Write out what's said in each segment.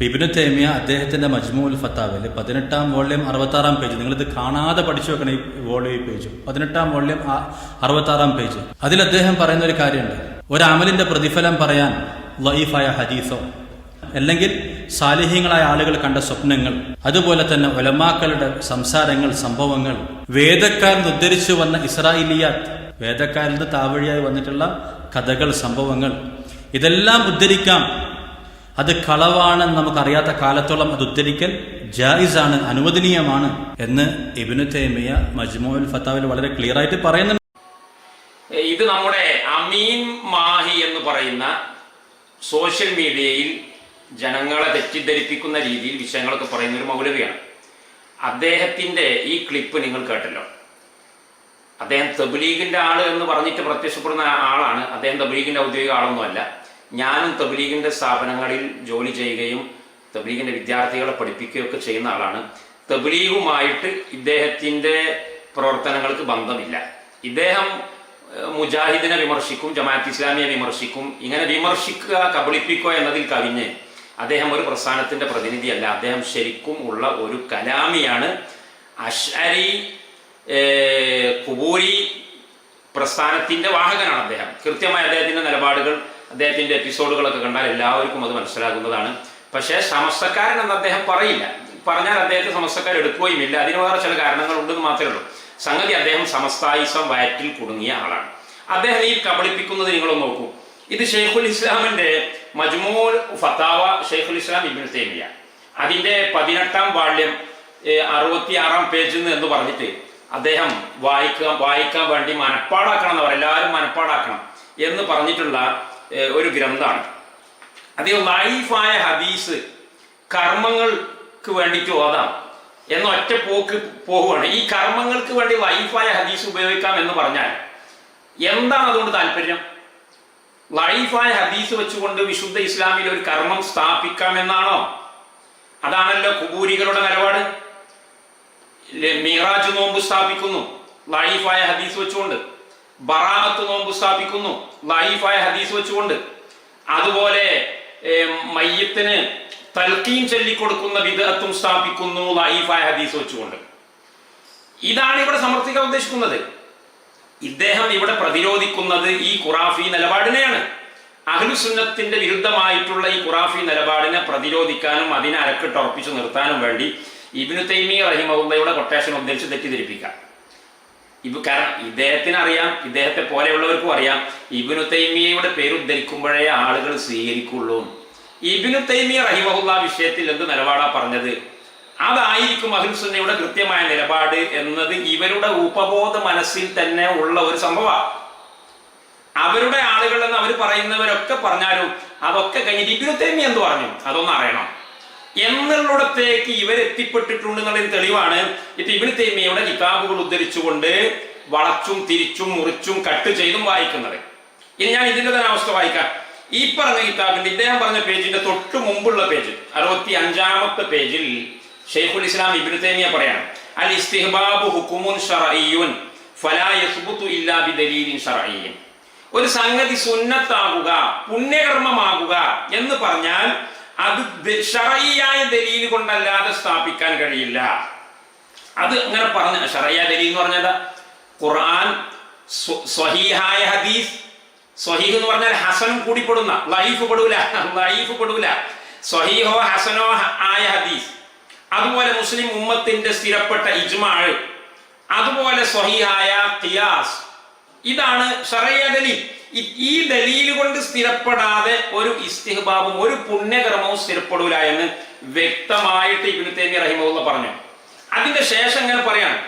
ഇബിനു തേമിയ അദ്ദേഹത്തിന്റെ മജ്മൂൽ ഫത്താവിൽ പതിനെട്ടാം വോള്യം അറുപത്താറാം പേജ് നിങ്ങൾ ഇത് കാണാതെ പഠിച്ചു വെക്കണം ഈ വോള്യം പേജ്. പതിനെട്ടാം വോള്യം അറുപത്താറാം പേജ്. അതിൽ അദ്ദേഹം പറയുന്ന ഒരു കാര്യമുണ്ട്. ഒരു അമലിന്റെ പ്രതിഫലം പറയാൻ ലൈഫായ ഹദീസോ അല്ലെങ്കിൽ സാലിഹ്യങ്ങളായ ആളുകൾ കണ്ട സ്വപ്നങ്ങൾ അതുപോലെ തന്നെ ഒലമാക്കളുടെ സംസാരങ്ങൾ സംഭവങ്ങൾ. വേദക്കാരിൽ നിന്ന് ഉദ്ധരിച്ചു വന്ന ഇസ്രായേലിയാത്ത് വേദക്കാരിൽ നിന്ന് താവഴിയായി വന്നിട്ടുള്ള കഥകൾ സംഭവങ്ങൾ ഇതെല്ലാം ഉദ്ധരിക്കാം. അത് കളവാണെന്ന് നമുക്കറിയാത്ത കാലത്തോളം അത് ഉദ്ധരിക്കൽ ജായിസാണ് അനുവദനീയമാണ് എന്ന് ഇബിനു തേമിയ മജ്മോൽ ഫത്താവിൽ വളരെ ക്ലിയർ ആയിട്ട് പറയുന്നുണ്ട്. ഇത് നമ്മുടെ അമീൻ മാഹി എന്ന് പറയുന്ന സോഷ്യൽ മീഡിയയിൽ ജനങ്ങളെ തെറ്റിദ്ധരിപ്പിക്കുന്ന രീതിയിൽ വിഷയങ്ങളൊക്കെ പറയുന്ന ഒരു മൗലവിയാണ്. അദ്ദേഹത്തിന്റെ ഈ ക്ലിപ്പ് നിങ്ങൾ കേട്ടല്ലോ. അദ്ദേഹം തബ്ലീഗിന്റെ ആൾ എന്ന് പറഞ്ഞിട്ട് പ്രത്യക്ഷപ്പെടുന്ന ആളാണ്. അദ്ദേഹം തബ്ലീഗിന്റെ ഔദ്യോഗിക ആളൊന്നുമല്ല. ഞാനും തബ്ലീഗിന്റെ സ്ഥാപനങ്ങളിൽ ജോലി ചെയ്യുകയും തബ്ലീഗിന്റെ വിദ്യാർത്ഥികളെ പഠിപ്പിക്കുകയൊക്കെ ചെയ്യുന്ന ആളാണ്. തബ്ലീഗുമായിട്ട് ഇദ്ദേഹത്തിന്റെ പ്രവർത്തനങ്ങൾക്ക് ബന്ധമില്ല. ഇദ്ദേഹം മുജാഹിദിനെ വിമർശിക്കും ജമാഅത്ത് ഇസ്ലാമിയെ വിമർശിക്കും ഇങ്ങനെ വിമർശിക്കുക കബളിപ്പിക്കുക എന്നതിൽ കവിഞ്ഞ് അദ്ദേഹം ഒരു പ്രസ്ഥാനത്തിന്റെ പ്രതിനിധിയല്ല. അദ്ദേഹം ശരിക്കും ഉള്ള ഒരു കലാമിയാണ്. അഷ്അരി കുബൂരി പ്രസ്ഥാനത്തിന്റെ വാഹകനാണ് അദ്ദേഹം. കൃത്യമായ അദ്ദേഹത്തിന്റെ നിലപാടുകൾ അദ്ദേഹത്തിന്റെ എപ്പിസോഡുകളൊക്കെ കണ്ടാൽ എല്ലാവർക്കും അത് മനസ്സിലാകുന്നതാണ്. പക്ഷേ സമസ്തക്കാരൻ എന്ന് അദ്ദേഹം പറയില്ല. പറഞ്ഞാൽ അദ്ദേഹത്തെ സമസ്തക്കാർ എടുക്കുകയും ഇല്ല. അതിന് വേറെ ചില കാരണങ്ങൾ ഉണ്ടെന്ന് മാത്രമേ ഉള്ളൂ. സംഗതി അദ്ദേഹം സമസ്തായിസം വയറ്റിൽ കുടുങ്ങിയ ആളാണ്. അദ്ദേഹം ഈ കബളിപ്പിക്കുന്നത് നിങ്ങളൊന്ന് നോക്കൂ. ഇത് ഷെയ്ഖുൽ ഇസ്ലാമിന്റെ മജ്മൂൽ ഫത്താവ ഷെയ്ഖുൽ ഇസ്ലാം ഇബിൻ തേമിയ. അതിന്റെ പതിനെട്ടാം വാള്യം അറുപത്തി ആറാം പേജിൽ നിന്ന് എന്ന് പറഞ്ഞിട്ട് അദ്ദേഹം വായിക്കാൻ വായിക്കാൻ വേണ്ടി മനപ്പാടാക്കണം എന്ന് പറയും. എല്ലാവരും മനപ്പാടാക്കണം എന്ന് പറഞ്ഞിട്ടുള്ള ഒരു ഗ്രന്ഥമാണ് അധികം ലൈഫായ ഹദീസ് കർമ്മങ്ങൾക്ക് വേണ്ടിയിട്ട് ഓതാം. എന്ന ഒറ്റ പോക്ക് പോവുകയാണ്. ഈ കർമ്മങ്ങൾക്ക് വേണ്ടി ലൈഫായ ഹദീസ് ഉപയോഗിക്കാം എന്ന് പറഞ്ഞാൽ എന്താണ് അതുകൊണ്ട് താല്പര്യം? ലൈഫായ ഹദീസ് വെച്ചുകൊണ്ട് വിശുദ്ധ ഇസ്ലാമിൽ ഒരു കർമ്മം സ്ഥാപിക്കാം എന്നാണോ? അതാണല്ലോ കുബൂരികളുടെ നിലപാട്. മിറാജ് നോമ്പ് സ്ഥാപിക്കുന്നു. ലൈഫായ ഹദീസ് വെച്ചുകൊണ്ട്. ബറാഅത്ത് നോമ്പ് സ്ഥാപിക്കുന്നു. ലൈഫായ ഹദീസ് വെച്ചുകൊണ്ട്. അതുപോലെ മയ്യത്തിന് തൽക്കീൻ ചൊല്ലിക്കൊടുക്കുന്ന വിദഗ്ധം സ്ഥാപിക്കുന്നു ലൈഫായ ഹദീസ് വെച്ചുകൊണ്ട്. ഇതാണ് ഇവിടെ സമർത്ഥിക്കാൻ ഉദ്ദേശിക്കുന്നത്. ഇദ്ദേഹം ഇവിടെ പ്രതിരോധിക്കുന്നത് ഈ ഖുറാഫി നിലപാടിനെയാണ്. അഹ്ലുസുന്നത്തിന്റെ വിരുദ്ധമായിട്ടുള്ള ഈ ഖുറാഫി നിലപാടിനെ പ്രതിരോധിക്കാനും അതിനെ അരക്കിട്ട് ഉറപ്പിച്ചു നിർത്താനും വേണ്ടി ഇബിനു തൈമി റഹിമുള്ളയുടെ കൊട്ടേഷൻ ഉദ്ധരിച്ച് തെറ്റിദ്ധരിപ്പിക്കാം. ഇബ് കാരണം ഇദ്ദേഹത്തിന് അറിയാം ഇദ്ദേഹത്തെ പോലെയുള്ളവർക്കും അറിയാം. ഇബിനു തൈമിയയുടെ പേര് ഉദ്ധരിക്കുമ്പോഴേ ആളുകൾ സ്വീകരിക്കുള്ളൂ. ഇബിനു തൈമിയ റഹിമഹുല്ല വിഷയത്തിൽ എന്ത് നിലപാടാ പറഞ്ഞത്? അതായിരിക്കും അഹിംസുന്നയുടെ കൃത്യമായ നിലപാട് എന്നത് ഇവരുടെ ഉപബോധ മനസ്സിൽ തന്നെ ഉള്ള ഒരു സംഭവമാണ് അവരുടെ ആളുകൾ എന്ന് അവർ പറയുന്നവരൊക്കെ പറഞ്ഞാലും അതൊക്കെ കഴിഞ്ഞിട്ട് ഇബിനു തൈമിയ എന്ത് പറഞ്ഞു? അതൊന്നും എന്നുള്ളിടത്തേക്ക് ഇവരെത്തിപ്പെട്ടിട്ടുണ്ട് എന്നുള്ളൊരു തെളിവാണ്. ഇപ്പൊ ഇബിനു തൈമിയയുടെ കിതാബുകൾ ഉദ്ധരിച്ചുകൊണ്ട് വളച്ചും തിരിച്ചും മുറിച്ചും കട്ട് ചെയ്തും വായിക്കുന്നത്. ഇനി ഞാൻ ഇതിന്റെ തന്നെ അവസ്ഥ വായിക്കാം. ഈ പറഞ്ഞ കിതാബിന്റെ ഇദ്ദേഹം പറഞ്ഞ പേജിന്റെ തൊട്ട് മുമ്പുള്ള പേജ് അറുപത്തി അഞ്ചാമത്തെ പേജിൽ ഷെയ്ഖുൽ ഇസ്ലാം ഇബ്നു തൈമിയ പറയാണ് അൽ ഇസ്തിഹ്ബാബു ഹുക്കുമുൻ ഷറഈയുൻ ഫലാ യസ്ബുതു ഇല്ലാ ബിദലീലിൻ ഷറഈൻ ഒരു സംഗതി സുന്നത്താകുക പുണ്യകർമ്മമാകുക എന്ന് പറഞ്ഞാൽ അത് ഷറയ്യായ ദലീൽ കൊണ്ടല്ലാതെ സ്ഥാപിക്കാൻ കഴിയില്ല. അത് അങ്ങനെ പറഞ്ഞ ഷറയ്യ ദലീൽ എന്ന് പറഞ്ഞത്. ഖുർആൻ സ്വഹീഹായ ഹദീസ് സ്വഹീഹ് എന്ന് പറഞ്ഞാൽ ഹസൻ കൂടി പെടുന്ന ലൈഫ് പെടൂല ലൈഫ് പെടൂല. സ്വഹീഹോ ഹസനോ ആയ ഹദീസ്. അതുപോലെ മുസ്ലിം ഉമ്മത്തിന്റെ സ്ഥിരപ്പെട്ട ഇജ്മാൾ അതുപോലെ സ്വഹീഹായ ഖിയാസ്. ഇതാണ് ഷറയ്യ ദലീൽ. ഈ ദലീൽ കൊണ്ട് സ്ഥിരപ്പെടാതെ ഒരു ഇസ്തിഹബാബും ഒരു പുണ്യകർമ്മവും സ്ഥിരപ്പെടൂല എന്ന് വ്യക്തമായിട്ട് ഇബ്നു തൈമിയ റഹിമുള്ള പറഞ്ഞു. അതിന്റെ ശേഷം ഇങ്ങനെ പറയാണ്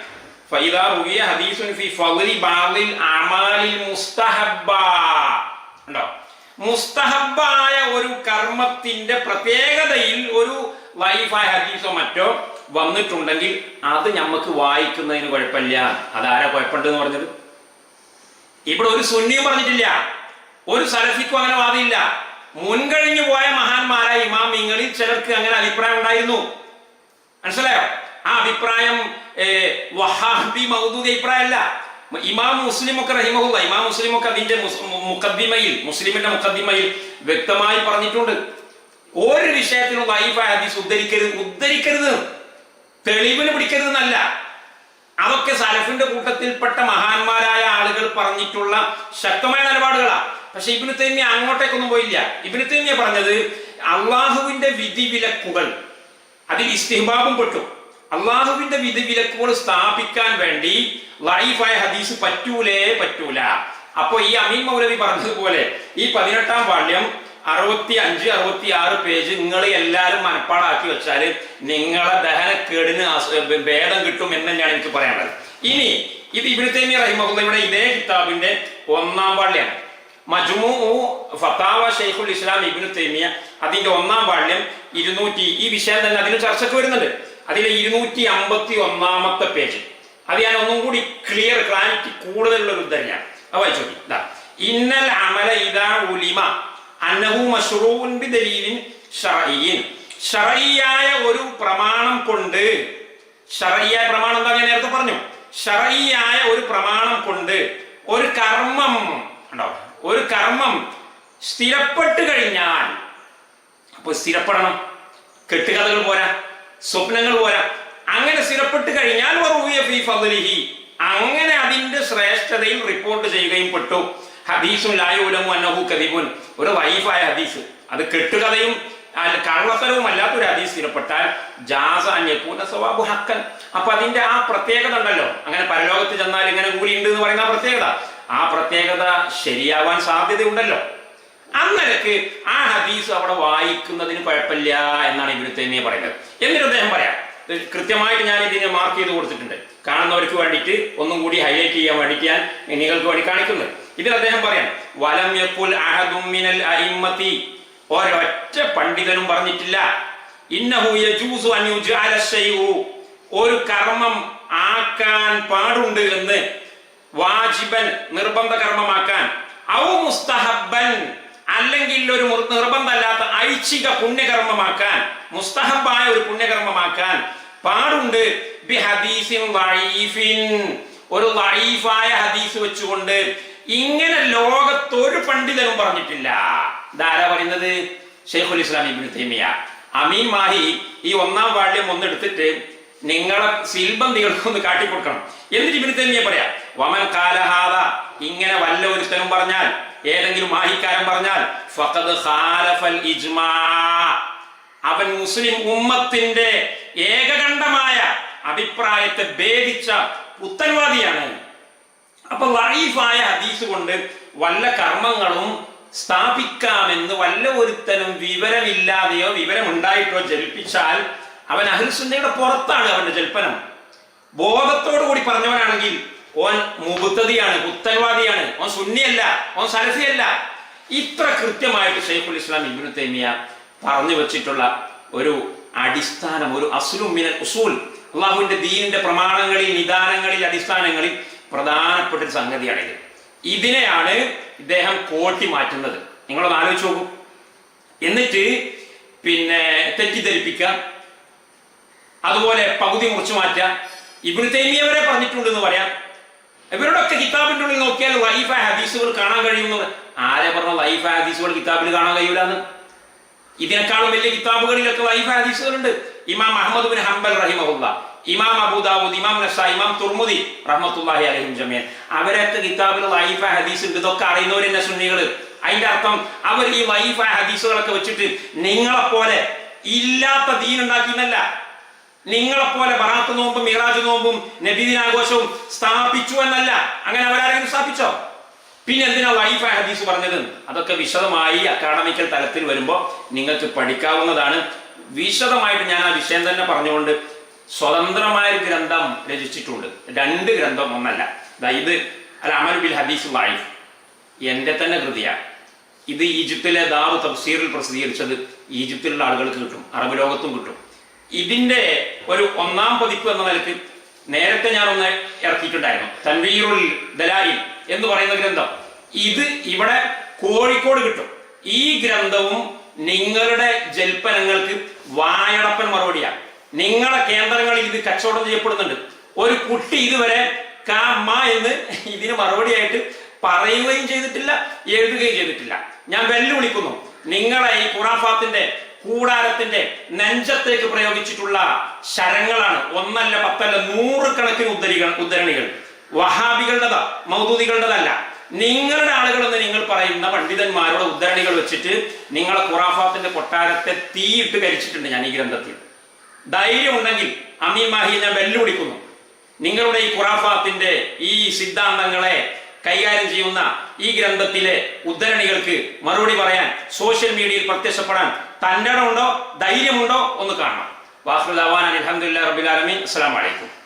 ഫൈദാ റുവിയ ഹദീസുൻ ഫി ഫളി ബാദിൽ അമാലിൽ മുസ്തഹബ്ബ. ഉണ്ടോ മുസ്തഹബ്ബായ ഒരു കർമ്മത്തിന്റെ പ്രത്യേകതയിൽ ഒരു ലൈഫായ ഹദീസോ മറ്റോ വന്നിട്ടുണ്ടെങ്കിൽ അത് നമുക്ക് വായിക്കുന്നതിന് കുഴപ്പമില്ല. അതാരാ കുഴപ്പമുണ്ടെന്ന് പറഞ്ഞത്? ഇവിടെ ഒരു സുന്നിയും പറഞ്ഞിട്ടില്ല. ഒരു സലഫിക്കും അങ്ങനെ വാദിയില്ല മുൻകഴിഞ്ഞു പോയ മഹാന്മാരായ ഇമാമിങ്ങളിൽ ചിലർക്ക് അങ്ങനെ അഭിപ്രായം ഉണ്ടായിരുന്നു. മനസ്സിലായോ? ആ അഭിപ്രായം അഭിപ്രായമല്ല. ഇമാം മുസ്ലിം ഒക്കെ റഹിമഹുല്ല ഇമാം മുസ്ലിം ഒക്കെ അതിന്റെ മുഖദ്ദിമയിൽ മുസ്ലിമിന്റെ മുഖദ്ദിമയിൽ വ്യക്തമായി പറഞ്ഞിട്ടുണ്ട്. ഒരു വിഷയത്തിനും ലൈഫായ ഹദീസ് ഉദ്ധരിക്കരുത് ഉദ്ധരിക്കരുത്. തെളിവിന് പിടിക്കരുതെന്നല്ല. അതൊക്കെ സലഫിന്റെ കൂട്ടത്തിൽപ്പെട്ട മഹാന്മാരായ ആളുകൾ പറഞ്ഞിട്ടുള്ള ശക്തമായ നിലപാടുകളാ. പക്ഷെ ഇബിന് തേമിയ അങ്ങോട്ടേക്കൊന്നും പോയില്ല. ഇബിന് തേമിയ പറഞ്ഞത് അള്ളാഹുവിന്റെ വിധി വിലക്കുകൾ അതിൽ ഇസ്തിഹബാബും പെട്ടു. അള്ളാഹുവിന്റെ വിധി വിലക്കുകൾ സ്ഥാപിക്കാൻ വേണ്ടി ലൈഫായ ഹദീസ് പറ്റൂലേ പറ്റൂല. അപ്പൊ ഈ അമീൻ മൗലവി പറഞ്ഞതുപോലെ ഈ പതിനെട്ടാം പാണ്ഡ്യം അറുപത്തി അഞ്ച് അറുപത്തി ആറ് പേജ് നിങ്ങൾ എല്ലാവരും മനപ്പാടാക്കി വെച്ചാൽ നിങ്ങളെ ദഹനക്കേടിന് ഭേദം കിട്ടും എന്ന് തന്നെയാണ് എനിക്ക് പറയാനുള്ളത്. ഇനി ഇത് ഇവിടുത്തെ റഹിമഹുല്ലയുടെ ഇതേ കിതാബിന്റെ ഒന്നാം പാള്യാണ് മജ്മു ഫത്താവ ഷെയ്ഖുൽ ഇസ്ലാം ഇബിനു തൈമിയ അതിന്റെ ഒന്നാം പാള്യം ഇരുന്നൂറ്റി ഈ വിഷയം തന്നെ അതിന് ചർച്ചയ്ക്ക് വരുന്നുണ്ട്. അതിലെ ഇരുന്നൂറ്റി അമ്പത്തി ഒന്നാമത്തെ പേജ്. അത് ഞാൻ ഒന്നും കൂടി ക്ലിയർ ക്ലാരിറ്റി കൂടുതലുള്ള ഒരു തന്നെയാണ് അത് വായിച്ചു നോക്കി ഇന്നൽ അമല ഇദാ ഉലിമ അന്നഹു മഷ്റൂൻ ബിദലീലിൻ ഷറഈൻ ശറഈയായ ഒരു പ്രമാണം കൊണ്ട് ശറഈയായ പ്രമാണം എന്താ ഞാൻ നേരത്തെ പറഞ്ഞു? ശറഈയായ ഒരു പ്രമാണം കൊണ്ട് ഒരു കർമ്മം ഉണ്ടോ? ഒരു കർമ്മം സ്ഥിരപ്പെട്ട് കഴിഞ്ഞാൽ അപ്പോൾ സ്ഥിരപ്പെടണം. കെട്ടുകഥകൾ പോരാ സ്വപ്നങ്ങൾ പോരാ. അങ്ങനെ സ്ഥിരപ്പെട്ട് കഴിഞ്ഞാൽ അങ്ങനെ അതിന്റെ ശ്രേഷ്ഠതയിൽ റിപ്പോർട്ട് ചെയ്യുകയും പെട്ടു. ഹദീസും ലായുലമു അന്നഹു കദിബുൻ. ഒരു വൈഫായ ഹദീസ്. അത് കെട്ടുകഥയും കള്ളത്തരവും അല്ലാത്തൊരു ഹദീസ് സ്ഥിരപ്പെട്ടാൽ ജാസ അന്യക്കൂന സവാബു ഹക്കൻ അപ്പൊ അതിന്റെ ആ പ്രത്യേകത ഉണ്ടല്ലോ. അങ്ങനെ പരലോകത്ത് ചെന്നാൽ ഇങ്ങനെ കൂടിയുണ്ട് എന്ന് പറയുന്ന പ്രത്യേകത. ആ പ്രത്യേകത ശരിയാവാൻ സാധ്യതയുണ്ടല്ലോ. അന്നേരക്ക് ആ ഹദീസ് അവിടെ വായിക്കുന്നതിന് കുഴപ്പമില്ല എന്നാണ് ഇവർ തന്നെ പറയുന്നത്. എന്നിട്ട് അദ്ദേഹം പറയാം കൃത്യമായിട്ട് ഞാൻ ഇതിനെ മാർക്ക് ചെയ്ത് കൊടുത്തിട്ടുണ്ട്. കാണുന്നവർക്ക് വേണ്ടിയിട്ട് ഒന്നും കൂടി ഹൈലൈറ്റ് ചെയ്യാൻ വേണ്ടിയിട്ട് ഞാൻ നിങ്ങൾക്ക് വേണ്ടി കാണിക്കുന്നത്. ഇതിൽ അദ്ദേഹം പറയാം വലം യക്കുൽ അഹദും ഒരൊറ്റ പണ്ഡിതനും പറഞ്ഞിട്ടില്ല. ഇന്നഹു യജൂസു അൻ ഒരു കർമ്മം ആക്കാൻ പാടുണ്ട് എന്ന് വാജിബൻ നിർബന്ധ കർമ്മമാക്കാൻ. ഔ മുസ്തഹബൻ അല്ലെങ്കിൽ ഒരു നിർബന്ധമല്ലാത്ത ഐച്ഛിക പുണ്യകർമ്മമാക്കാൻ മുസ്തഹബായ ഒരു പുണ്യകർമ്മമാക്കാൻ പാടുണ്ട്. ബി ഹദീസിൻ ഒരു വഈഫായ ഹദീസ് വെച്ചുകൊണ്ട് ഇങ്ങനെ ലോകത്തൊരു പണ്ഡിതനും പറഞ്ഞിട്ടില്ല. ഇതാരാ പറയുന്നത്? ഷെയ്ഖുൽ ഇസ്ലാം ഇബ്നു തൈമിയ അമീൻ മാഹി ഈ ഒന്നാം വാള്യം ഒന്നെടുത്തിട്ട് നിങ്ങളെ സിൽബന്തികൾക്കൊന്ന് കാട്ടിക്കൊടുക്കണം. എന്നിട്ട് ഇബ്നു തൈമിയ പറയാം വമൻ കാലഹാദ ഇങ്ങനെ വല്ല ഒരുത്തനും പറഞ്ഞാൽ ഏതെങ്കിലും മാഹിക്കാരൻ പറഞ്ഞാൽ ഫഖദ് ഖാലഫൽ ഇജ്മാ. അവൻ മുസ്ലിം ഉമ്മത്തിന്റെ ഏകകണ്ഠമായ അഭിപ്രായത്തെ ഭേദിച്ച പുത്തൻവാദിയാണ്. അപ്പൊ ലൈഫായ ഹദീസ് കൊണ്ട് വല്ല കർമ്മങ്ങളും സ്ഥാപിക്കാമെന്ന് വല്ല ഒരുത്തനും വിവരമില്ലാതെയോ വിവരമുണ്ടായിട്ടോ ജൽപ്പിച്ചാൽ അവൻ അഹിൽസുന്നയുടെ പുറത്താണ് അവന്റെ ജൽപ്പനം. ബോധത്തോടു കൂടി പറഞ്ഞവനാണെങ്കിൽ ഓൻ മുബുദ്ധതിയാണ് പുത്തൻവാദിയാണ് ഓൻ സുന്നിയല്ല ഓൻ സലഫിയല്ല. ഇത്ര കൃത്യമായിട്ട് ഷെയ്ഖുൽ ഇസ്ലാം ഇബ്നു തൈമിയ പറഞ്ഞു വെച്ചിട്ടുള്ള ഒരു അടിസ്ഥാനം ഒരു അസുലുമിനൽ ഉസൂൽ. അള്ളാഹുവിന്റെ ദീനിന്റെ പ്രമാണങ്ങളിൽ നിദാനങ്ങളിൽ അടിസ്ഥാനങ്ങളിൽ പ്രധാനപ്പെട്ട ഒരു സംഗതിയാണിത് ഇതിനെയാണ് ഇദ്ദേഹം കോട്ടി മാറ്റുന്നത്. നിങ്ങളൊന്ന് ആലോചിച്ച് നോക്കൂ. എന്നിട്ട് പിന്നെ തെറ്റിദ്ധരിപ്പിക്കുക. അതുപോലെ പകുതി മുറിച്ചു മാറ്റുക. ഇബ്നു തൈമിയ വരെ പറഞ്ഞിട്ടുണ്ട് എന്ന് പറയാം. ഇവരോടൊക്കെ കിതാബിന്റെ ഉള്ളിൽ നോക്കിയാൽ ലൈഫ ഹദീസുകൾ കാണാൻ കഴിയുന്നു ആരെ പറഞ്ഞ ആ ഹദീസുകൾ കിതാബിൽ കാണാൻ കഴിയൂലെന്ന്? ഇതിനേക്കാളും വലിയ കിതാബുകളിലൊക്കെ ലൈഫ് ഹദീസുകളുണ്ട്. ഇമാം അഹമ്മദ് ബിൻ ഹംബൽ റഹിമഹുല്ല. ഇമാം അബൂദാവൂദ് ഇമാം നസ ഇമാം തുർമുദി റഹ്മത്തുല്ലാഹി അലഹിം ജമീൻ. അവരൊക്കെ കിതാബിൽ ലൈഫ ഹദീസ് ഉണ്ട് ഇതൊക്കെ അറിയുന്നവർ തന്നെ സുന്നികൾ അതിന്റെ അർത്ഥം അവർ ഈ ലൈഫ ഹദീസുകളൊക്കെ വെച്ചിട്ട് നിങ്ങളെപ്പോലെ ഇല്ലാത്ത ദീൻ ഉണ്ടാക്കിയെന്നല്ല. നിങ്ങളെപ്പോലെ ബറാത്ത് നോമ്പും മിറാജ് നോമ്പും നബിദിനാഘോഷവും സ്ഥാപിച്ചു എന്നല്ല. അങ്ങനെ അവരാരെങ്കിലും സ്ഥാപിച്ചോ? പിന്നെ എന്തിനാ ലൈഫ് ഹദീസ് പറഞ്ഞത്? അതൊക്കെ വിശദമായി അക്കാഡമിക്കൽ തലത്തിൽ വരുമ്പോൾ നിങ്ങൾക്ക് പഠിക്കാവുന്നതാണ്. വിശദമായിട്ട് ഞാൻ ആ വിഷയം തന്നെ പറഞ്ഞുകൊണ്ട് സ്വതന്ത്രമായ ഒരു ഗ്രന്ഥം രചിച്ചിട്ടുണ്ട്. രണ്ട് ഗ്രന്ഥം ഒന്നല്ല. ഇത് അൽ അമൽ ബിൽ ഹദീസ് ലൈഫ് എന്റെ തന്നെ കൃതിയാണ് ഇത് ഈജിപ്തിലെ ദാവ് തഫ്സീറിൽ പ്രസിദ്ധീകരിച്ചത് ഈജിപ്തിലുള്ള ആളുകൾക്ക് കിട്ടും അറബ് ലോകത്തും കിട്ടും. ഇതിന്റെ ഒരു ഒന്നാം പതിപ്പ് എന്ന നിലയ്ക്ക് നേരത്തെ ഞാൻ ഒന്ന് ഇറക്കിയിട്ടുണ്ടായിരുന്നു. തൻവീറുൽ ദലായി എന്ന് പറയുന്ന ഗ്രന്ഥം. ഇത് ഇവിടെ കോഴിക്കോട് കിട്ടും. ഈ ഗ്രന്ഥവും നിങ്ങളുടെ ജൽപ്പനങ്ങൾക്ക് വായടപ്പൻ മറുപടിയാണ് നിങ്ങളെ കേന്ദ്രങ്ങളിൽ ഇത് കച്ചവടം ചെയ്യപ്പെടുന്നുണ്ട്. ഒരു കുട്ടി ഇതുവരെ കാമ എന്ന് ഇതിന് മറുപടിയായിട്ട് പറയുകയും ചെയ്തിട്ടില്ല എഴുതുകയും ചെയ്തിട്ടില്ല. ഞാൻ വെല്ലുവിളിക്കുന്നു നിങ്ങളെ ഈ ഖുറാഫാത്തിന്റെ കൂടാരത്തിന്റെ നെഞ്ചത്തേക്ക് പ്രയോഗിച്ചിട്ടുള്ള ശരങ്ങളാണ് ഒന്നല്ല പത്തല്ല നൂറുകണക്കിന് ഉദ്ധരികൾ ഉദ്ധരണികൾ. വഹാബികളുടെതാ മൗദൂദികളുടെതല്ല. നിങ്ങളുടെ ആളുകളെന്ന് നിങ്ങൾ പറയുന്ന പണ്ഡിതന്മാരുടെ ഉദ്ധരണികൾ വെച്ചിട്ട് നിങ്ങളെ ഖുറാഫാത്തിന്റെ കൊട്ടാരത്തെ തീയിട്ട് കരിച്ചിട്ടുണ്ട് ഞാൻ ഈ ഗ്രന്ഥത്തിൽ. ധൈര്യമുണ്ടെങ്കിൽ അമീമാഹി ഞാൻ വെല്ലുവിളിക്കുന്നു. നിങ്ങളുടെ ഈ ഖുറാഫാത്തിന്റെ ഈ സിദ്ധാന്തങ്ങളെ കൈകാര്യം ചെയ്യുന്ന ഈ ഗ്രന്ഥത്തിലെ ഉദ്ധരണികൾക്ക് മറുപടി പറയാൻ സോഷ്യൽ മീഡിയയിൽ പ്രത്യക്ഷപ്പെടാൻ ഉണ്ടോ ധൈര്യമുണ്ടോ ഒന്ന് കാണണം. വാഹുദാൻ അലഹമുല്ലാ റബിലാലമി അസ്സാം വലൈക്കും